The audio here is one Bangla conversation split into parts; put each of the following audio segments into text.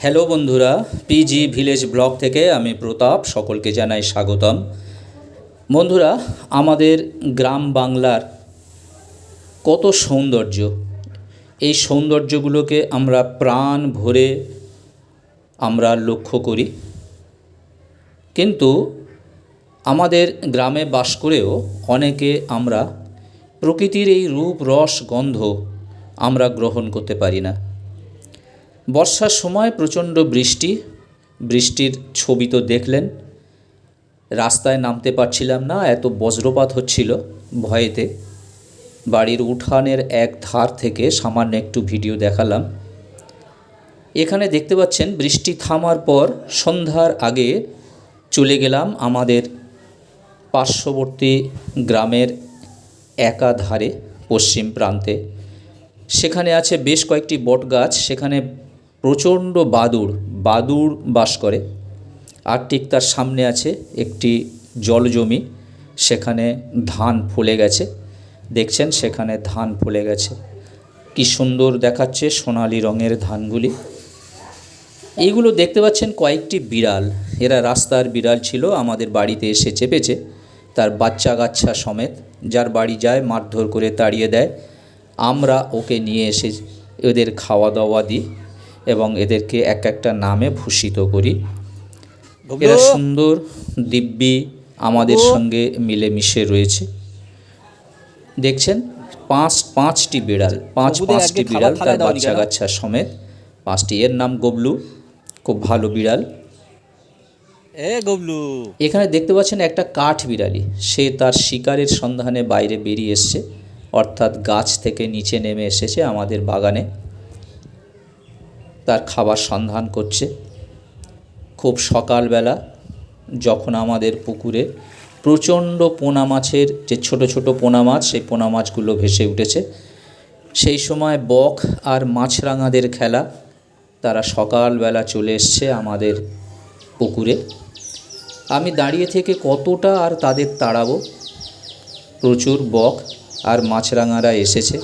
হ্যালো বন্ধুরা, পিজি ভিলেজ ব্লগ থেকে আমি প্রতাপ, সকলকে জানাই স্বাগতম। বন্ধুরা, আমাদের গ্রাম বাংলার কত সৌন্দর্য। এই সৌন্দর্যগুলোকে আমরা প্রাণ ভরে আমরা লক্ষ্য করি। কিন্তু আমাদের গ্রামে বাস করেও অনেকে আমরা প্রকৃতির এই রূপ, রস, গন্ধ আমরা গ্রহণ করতে পারি না। বর্ষার সময় প্রচণ্ড বৃষ্টি, বৃষ্টির ছবি তো দেখলেন। রাস্তায় নামতে পারছিলাম না, এত বজ্রপাত হচ্ছিল ভয়েতে। বাড়ির উঠানের এক ধার থেকে সামান্য একটু ভিডিও দেখালাম। এখানে দেখতে পাচ্ছেন, বৃষ্টি থামার পর সন্ধ্যার আগে চলে গেলাম আমাদের পার্শ্ববর্তী গ্রামের একাধারে পশ্চিম প্রান্তে। সেখানে আছে বেশ কয়েকটি বট গাছ সেখানে প্রচণ্ড বাদুড় বাদুড় বাস করে। আর ঠিক তার সামনে আছে একটি জলজমি, সেখানে ধান ফলে গেছে। দেখছেন, সেখানে ধান ফলে গেছে। কি সুন্দর দেখাচ্ছে সোনালি রঙের ধানগুলি। এইগুলো দেখতে পাচ্ছেন কয়েকটি বিড়াল। এরা রাস্তার বিড়াল ছিল, আমাদের বাড়িতে এসে চেপেছে। তার বাচ্চা কাচ্চা সমেত যার বাড়ি যায়, মারধর করে তাড়িয়ে দেয়। আমরা ওকে নিয়ে এসে এদের খাওয়া দাওয়া দিই। এবং এদেরকে এক একটা নামে ভূষিত করি। এরা সুন্দর দিব্যি আমাদের সঙ্গে মিলেমিশে রয়েছে। দেখছেন পাঁচ পাঁচটি বিড়াল পাঁচ পাঁচটি বিড়াল তার বাচ্চা? কাচ্চা সমেত। পাঁচটি এর নাম গবলু খুব ভালো বিড়াল। এ গবলু। এখানে দেখতে পাচ্ছেন একটা কাঠ বিড়ালি। সে তার শিকারের সন্ধানে বাইরে বেরিয়ে এসছে। অর্থাৎ গাছ থেকে নিচে নেমে এসেছে আমাদের বাগানে। তার খাবার সন্ধান করছে। খুব সকালবেলা যখন আমাদের পুকুরে প্রচণ্ড পোনা মাছের যে ছোট ছোট পোনা মাছ, সেই পোনা মাছগুলো ভেসে উঠেছে। সেই সময় বক আর মাছরাঙাদের খেলা, তারা সকালবেলা চলে এসছে আমাদের পুকুরে। আমি দাঁড়িয়ে থেকে কতটা আর তাদের তাড়াবো? প্রচুর বক আর মাছরাঙারা এসেছে।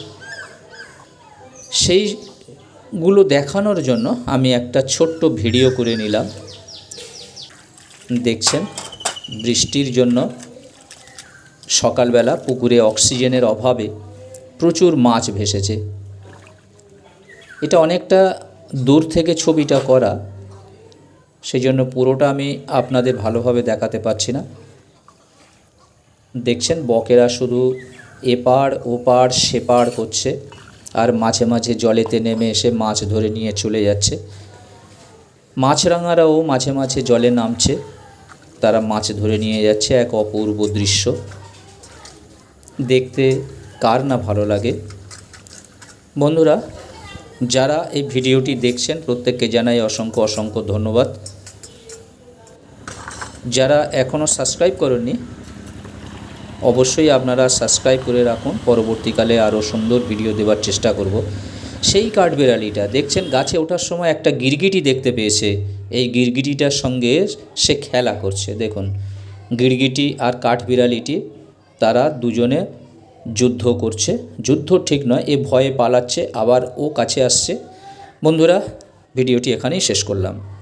সেইগুলো দেখানোর জন্য আমি একটা ছোট্ট ভিডিও করে নিলাম। দেখছেন, বৃষ্টির জন্য সকালবেলা পুকুরে অক্সিজেনের অভাবে প্রচুর মাছ ভেসেছে। এটা অনেকটা দূর থেকে ছবিটা করা সেই জন্য পুরোটা আমি আপনাদের ভালোভাবে দেখাতে পারছি না। দেখছেন, বকেরা শুধু এপার ওপার সেপার করছে। আর মাঝে মাঝে জলেতে নেমে এসে মাছ ধরে নিয়ে চলে যাচ্ছে। মাছরাঙারাও মাঝে মাঝে জলে নামছে। তারা মাছ ধরে নিয়ে যাচ্ছে এক অপূর্ব দৃশ্য। দেখতে কার না ভালো লাগে? বন্ধুরা, যারা এই ভিডিওটি দেখছেন, প্রত্যেককে জানাই অসংখ্য অসংখ্য ধন্যবাদ। যারা এখনও সাবস্ক্রাইব করেননি অবশ্যই আপনারা সাবস্ক্রাইব করে রাখুন। পরবর্তীকালে আরও সুন্দর ভিডিও দেওয়ার চেষ্টা করব। সেই কাঠবেড়ালিটা দেখছেন? গাছে ওঠার সময় একটা গিরগিটি দেখতে পেয়েছে। এই গিরগিটিটার সঙ্গে সে খেলা করছে। দেখুন, গিরগিটি আর কাঠবিড়ালিটি তারা দুজনে যুদ্ধ করছে। যুদ্ধ ঠিক নয়, এ ভয়ে পালাচ্ছে, আবার ও কাছে আসছে। বন্ধুরা ভিডিওটি এখানেই শেষ করলাম।